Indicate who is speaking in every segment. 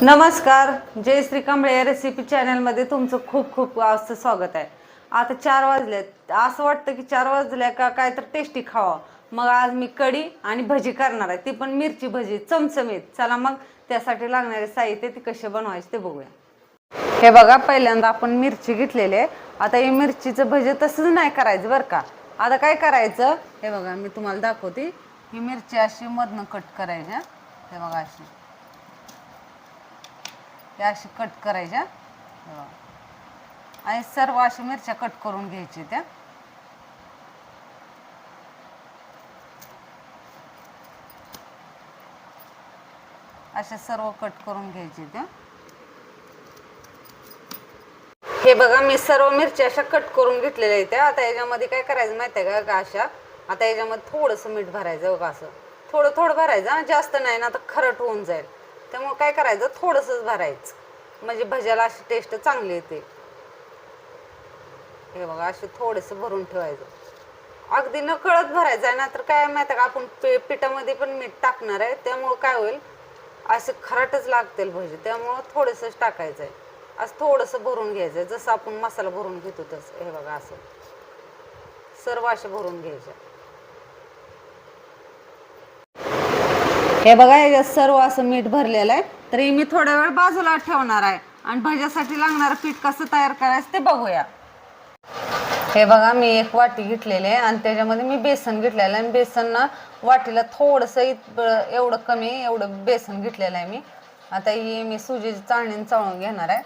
Speaker 1: नमस्कार. जय श्री कांबळे या रेसिपी चॅनलमध्ये तुमचं खूप खूप असं स्वागत आहे. आता चार वाजलेत. असं वाटतं की चार वाजल्या का काय तर टेस्टी खावा. मग आज मी कढी आणि भजी करणार आहे. ती पण मिरची भजी चमचमीत. चला मग त्यासाठी लागणारे साहित्य ती कसे बनवायचे ते बघूया. हे बघा पहिल्यांदा आपण मिरची घेतलेली आहे. आता ही मिरचीचं भजी तसंच नाही करायचं बरं का. आता काय करायचं? हे बघा मी तुम्हाला दाखवते. ही मिरची अशी मधनं कट करायची हे बघा अशी. हे अशी कट करायच्या. आणि सर्व अशा मिरच्या कट करून घ्यायची त्या. अशा सर्व कट करून घ्यायचे त्या. हे बघा मी सर्व मिरच्या अशा कट करून घेतलेल्या आहेत त्या. आता याच्यामध्ये काय करायचं माहिती आहे का अशा? आता याच्यामध्ये थोडंसं मीठ भरायचं बघा असं. थोडं थोडं भरायचं जास्त नाही ना आता खरट होऊन जाईल. त्यामुळे काय करायचं? थोडंसंच भरायचं. म्हणजे भज्याला अशी टेस्ट चांगली येते. हे बघा असे थोडंसं भरून ठेवायचं. अगदी न कळत भरायचं आहे ना तर काय माहिती आहे का आपण पे पिठामध्ये पण मीठ टाकणार आहे. त्यामुळं काय होईल? असे खराटच लागतील भजी. त्यामुळं थोडंसंच टाकायचं आहे. असं थोडंसं भरून घ्यायचं आहे. जसं आपण मसाला भरून घेतो तसं. हे बघा असं. सर्व असे भरून घ्यायचं. हे बघा याच्यात सर्व असं मीठ भरलेलं आहे. तरी मी थोड्या वेळ बाजूला ठेवणार आहे. आणि भज्यासाठी लागणारं पीठ कसं तयार करायचं ते बघूया. हे बघा मी एक वाटी घेतलेली आहे आणि त्याच्यामध्ये मी बेसन घेतलेलं आहे. आणि बेसन ना वाटीला थोडंसं इत एवढं कमी एवढं बेसन घेतलेलं आहे मी. आता ही मी सुजीची चाळणीन चाळून घेणार आहे.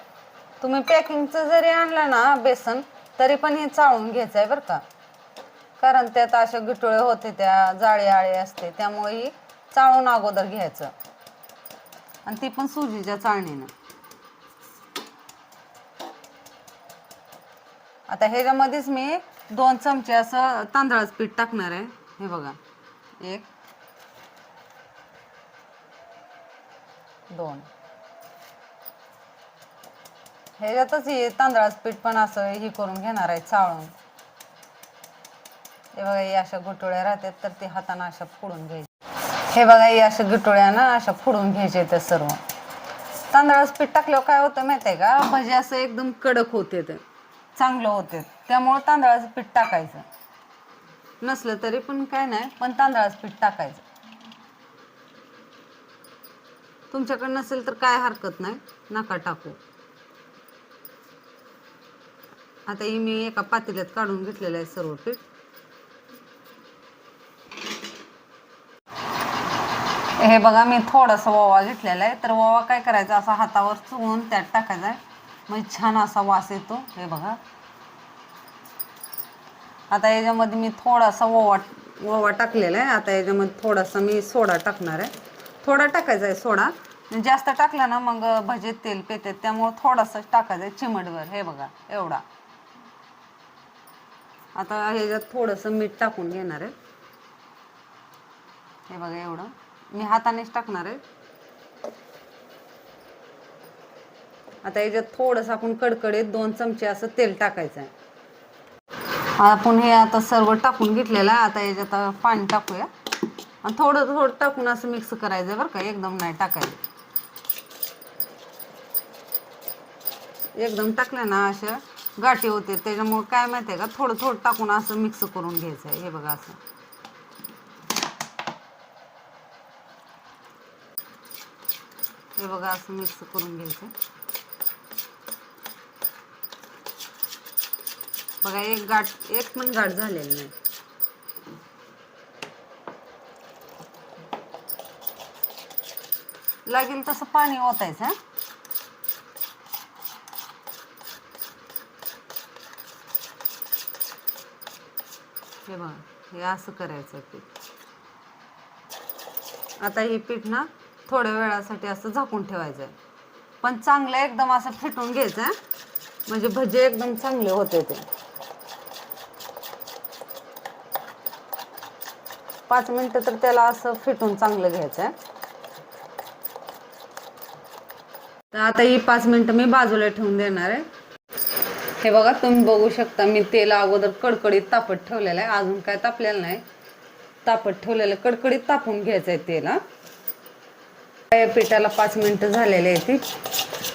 Speaker 1: तुम्ही पॅकिंगचं जरी आणलं ना बेसन तरी पण हे चाळून घ्यायचं आहे बरं का. कारण त्यात अशा गिटोळे होते त्या जाळी आळी असते त्यामुळे ही चाळून अगोदर घ्यायचं. आणि ती पण सुजीच्या चाळणीनं. आता ह्याच्यामध्येच मी दोन चमचे असं तांदळाचं पीठ टाकणार आहे. हे बघा. एक दोन. ह्याच्यातच हे तांदळाचं पीठ पण असं हे करून घेणार आहे चाळून. हे बघा हे अशा गुटोळ्या राहतात तर ते हाताने अशा फोडून घ्यायचे हे बघा हे अशा गिटोळ्यानं अशा फोडून घ्यायचे ते सर्व. तांदळाचं पीठ टाकल्यावर काय होतं माहिती आहे का? भजी असं एकदम कडक होते ते. चांगलं होते. त्यामुळं तांदळाचं पीठ टाकायचं. नसलं तरी पण काय नाही पण तांदळाचं पीठ टाकायचं. तुमच्याकडे नसेल तर काय हरकत नाही. नका टाकू. आता ही मी एका पातेल्यात काढून घेतलेलं आहे सर्व पीठ. हे बघा मी थोडासा ओवा घेतलेला आहे. तर ओवा काय करायचा? असा हातावर चुवून त्यात टाकायचा आहे. मग छान असा वास येतो. हे बघा. आता याच्यामध्ये मी थोडासा ओवा ओवा टाकलेला आहे. आता याच्यामध्ये थोडासा मी सोडा टाकणार आहे. थोडा टाकायचा आहे सोडा. म्हणजे जास्त टाकला ना मग भजे तेल पेते त्यामुळं थोडासा टाकायचा आहे चिमटभर. हे बघा एवढा. आता ह्याच्यात थोडंसं मीठ टाकून घेणार आहे. हे बघा एवढं. मी हातानेच टाकणार आहे. आता याच्यात थोडंसं आपण कडकडीत दोन चमचे असं तेल टाकायचं आहे. आपण हे आता सर्व टाकून घेतलेलं आहे. आता याच्यात पाणी टाकूया. आणि थोडं थोडं टाकून असं मिक्स करायचं आहे बरं का. एकदम नाही टाकायचं. एकदम टाकलं ना अशा गाठी होते. त्याच्यामुळे काय माहिती आहे का? थोडं थोडं टाकून असं मिक्स करून घ्यायचं आहे. हे बघा असं. हे बघा असं मिक्स करून घ्यायचं. बघा एक गाठ एक पण गाठ झालेली नाही. लागेल तसं पाणी ओतायचं हे. बघा हे असं करायचं पीठ. आता हे पीठ ना थोड्या वेळासाठी असं झाकून ठेवायचं आहे पण चांगलं एकदम असं फेटून घ्यायचं आहे म्हणजे भजे एकदम चांगले होते ते. पाच मिनटं तर त्याला असं फेटून चांगलं घ्यायचं आहे तर आता ही पाच मिनटं मी बाजूला ठेवून देणार आहे. हे बघा तुम्ही बघू शकता मी तेल अगोदर कडकडीत तापत ठेवलेलं आहे. अजून काय तापलेलं नाही. तापत ठेवलेलं कडकडीत तापून घ्यायचं आहे तेल हा. पिठाला पाच मिनटं झालेले आहेत ती.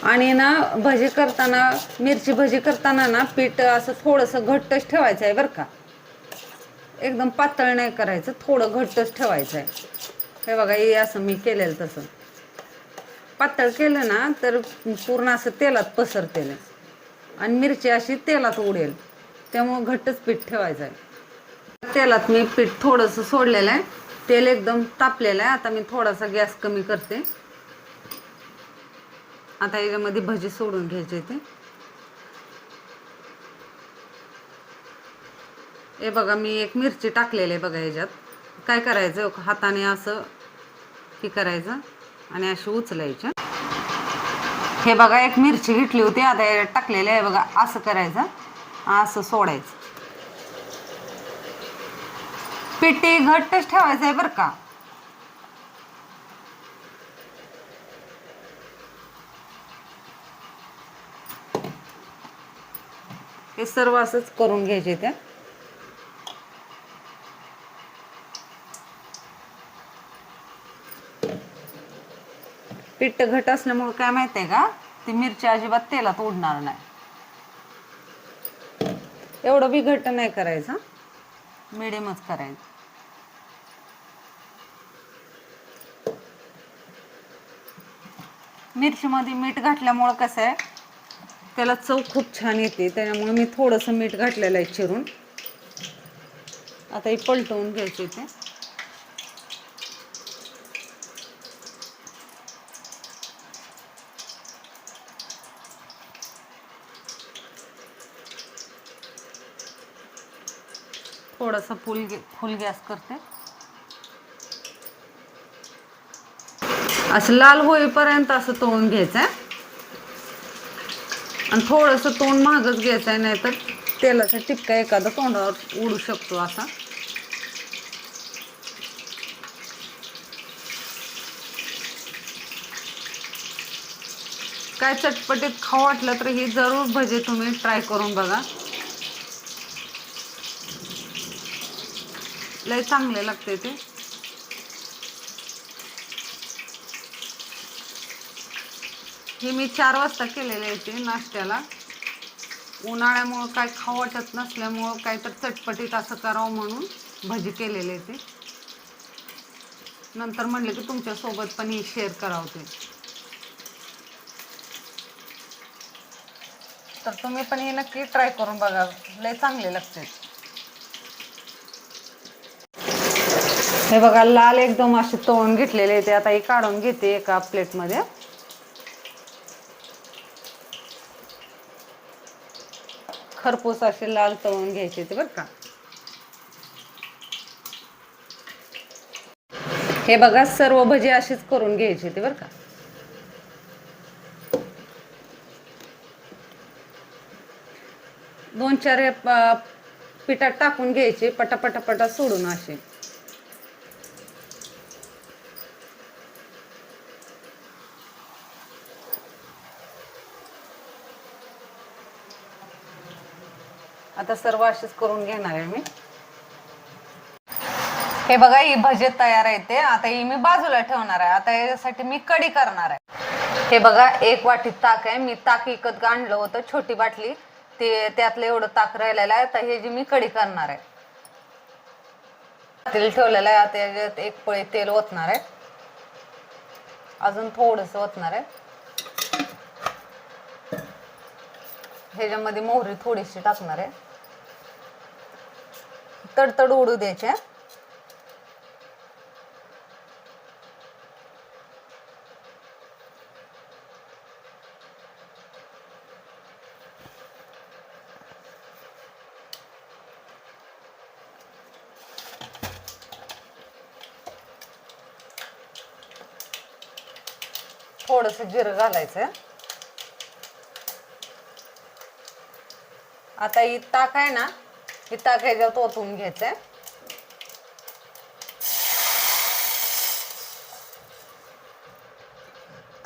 Speaker 1: आणि ना भजी करताना मिरची भजी करताना ना पीठ असं थोडंसं घट्टच ठेवायचं आहे बरं का. एकदम पातळ नाही करायचं थोडं घट्टच ठेवायचं आहे. हे बघा हे असं मी केलेलं तसं. पातळ केलं ना तर पूर्ण असं तेलात पसरतेल. आणि मिरची अशी तेलात उडेल. त्यामुळं घट्टच पीठ ठेवायचं आहे. तेलात मी पीठ थोडंसं सोडलेलं आहे. तेल एकदम तापलेलं आहे. आता मी थोडासा गॅस कमी करते. आता याच्यामध्ये भजी सोडून घ्यायचे ते. हे बघा मी एक मिरची टाकलेली आहे बघा याच्यात काय करायचं? हाताने असं हे करायचं आणि अशी उचलायची. हे बघा एक मिरची घेतली होती. आता याच्यात टाकलेली आहे बघा असं करायचं. असं सोडायचं. पिठी घट्टच ठेवायचं आहे बरं का. हे सर्व असंच करून घ्यायचे त्या. पिट्ट घट असल्यामुळे काय माहिती आहे का? ती मिरची अजिबात तेलात उडणार नाही. एवढं बी घट्ट नाही करायचं मिडियमच करायचं. मिरचीमध्ये मीठ घातल्यामुळं कसं आहे त्याला चव खूप छान येते त्याच्यामुळे मी थोडंसं मीठ घातलेलं आहे चिरून. आता हे पलटवून घ्यायचे ते. थोडासा फुल गे फुल गॅस करते. असं लाल होईपर्यंत असं तोंड घ्यायचं आहे आणि थोडंसं तोंड महागच घ्यायचं आहे नाहीतर तेलाचा टिपका एखादा तोंडावर उडू शकतो असा. काय चटपटीत खाऊ वाटलं तर ही जरूर भजे तुम्ही ट्राय करून बघा. लय चांगले लागते ते. हे मी चार वाजता केलेले आहे ते नाश्त्याला. उन्हाळ्यामुळं काय खाऊ वाटत नसल्यामुळं काय तर चटपटीत असं करावं म्हणून भजी केलेले ते. नंतर म्हणले की तुमच्यासोबत पण हे शेअर करावं ते. तर तुम्ही पण हे नक्की ट्राय करून बघा. लय चांगले लागते. हे बघा लाल एकदम असे तोंड घेतलेले ते. आता हे काढून घेते एका प्लेटमध्ये खरपूस असे लाल तळून घ्यायचे ते बरं का. हे बघा सर्व भजी अशीच करून घ्यायचे ते बरं का. दोन चार पिठात टाकून घ्यायचे पटापटापटा सोडून असे. आता सर्व असेच करून घेणार आहे मी. हे बघा ही भजे तयार आहे ते. आता ही मी बाजूला ठेवणार आहे. आता याच्यासाठी मी कढी करणार आहे. हे बघा एक वाटी ताक आहे. मी ताक विकत आणलं होतं छोटी बाटली. ते त्यातलं एवढं ताक राहिलेलं आहे. तर हे जी मी कढी करणार आहे. तेल ठेवलेलं आहे. आता याच्यात एक पळी तेल ओतणार आहे. अजून थोडस ओतणार आहे. ह्याच्यामध्ये मोहरी थोडीशी टाकणार आहे. तडतड उडू द्यायचे थोडस जिरं घालायचं. आता ही ताक आहे ना ही ताक ह्याच्यात ओतून घ्यायचंय.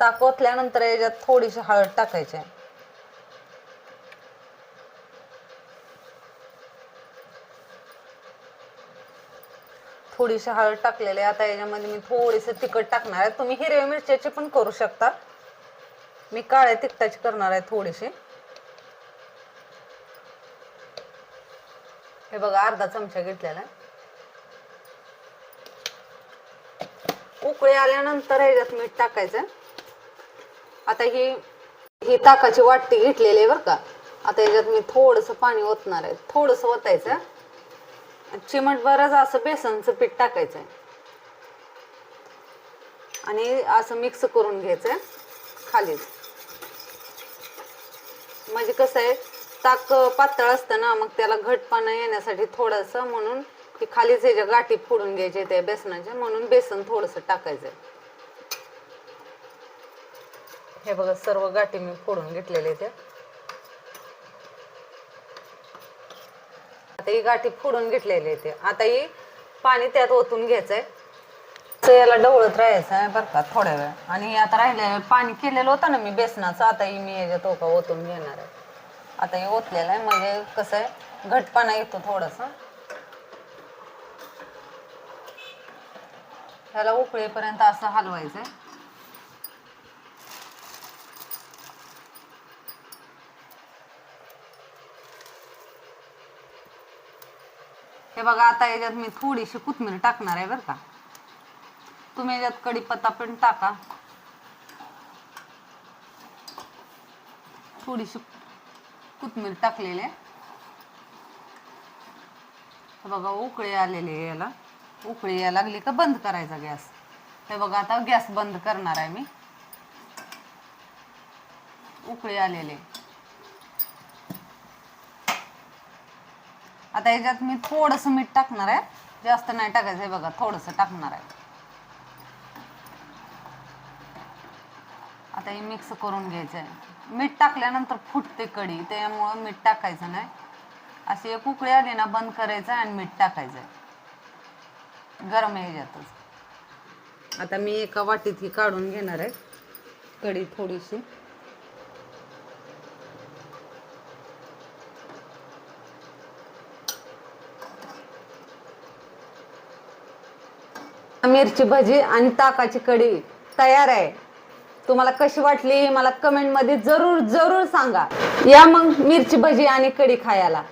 Speaker 1: ताक ओतल्यानंतर याच्यात थोडीशी हळद टाकायची. आहे थोडीशी हळद टाकलेली आहे. आता याच्यामध्ये मी थोडीसे तिखट टाकणार आहे. तुम्ही हिरव्या मिरच्याची पण करू शकता. मी काळ्या तिखटाची करणार आहे थोडीशी. हे बघा अर्धा चमचा घेतलेला. उकळी आल्यानंतर ह्याच्यात मीठ टाकायचं. आता ही ही ताकाची वाटी घेतलेली आहे बरं का. आता ह्याच्यात मी थोडंसं पाणी ओतणार आहे. थोडंसं ओतायचं. चिमट बरंच असं बेसनचं पीठ टाकायचं. आणि असं मिक्स करून घ्यायचं खालीच. म्हणजे कसं आहे ताक पातळ असतं ना मग त्याला घटपणा येण्यासाठी थोडंसं म्हणून की खालीच ह्याच्या गाठी फोडून घ्यायचे त्या बेसनाच्या म्हणून बेसन थोडंसं टाकायचं हे बघा सर्व गाठी मी फोडून घेतलेले त्या आता ही गाठी फोडून घेतलेली ते आता ही पाणी त्यात ओतून घ्यायचंय. याला डवळत राहायचं आहे बरं का थोड्या वेळ. आणि आता राहिलेलं पाणी केलेलं होतं ना मी बेसनाचं आता ही मी याच्यात ओका ओतून घेणार आहे. आता हे ओतलेलं आहे म्हणजे कसं आहे घटपणा येतो थोडंसं. ह्याला उकळीपर्यंत असं हलवायचं आहे हे बघा आता याच्यात मी थोडीशी कोथिंबीर टाकणार आहे बरं का. तुम्ही याच्यात कढीपत्ता पण टाका. थोडीशी कोथिंबीर टाकलेली आहे. हे बघा उकळी आलेली आहे याला. उकळी यायला लागली का बंद करायचा गॅस. हे बघा आता गॅस बंद करणार आहे मी. उकळी आलेली आता याच्यात मी थोडंसं मीठ टाकणार आहे. जास्त नाही टाकायचं हे बघा थोडंसं टाकणार आहे. आता हे मिक्स करून घ्यायचं आहे मीठ टाकल्यानंतर फुटते कढी त्यामुळं मीठ टाकायचं नाही. अशी एक उकळी आली ना बंद करायचं आणि मीठ टाकायचं. आहे गरम ह्याच्यातच आता मी एका वाटीत ही काढून घेणार आहे कढी थोडीशी. मिरची भजी आणि ताकाची कढी तयार आहे. तुम्हाला कशी वाटली मला कमेंटमध्ये जरूर जरूर सांगा. या मग मिरची भजी आणि कढी खायला.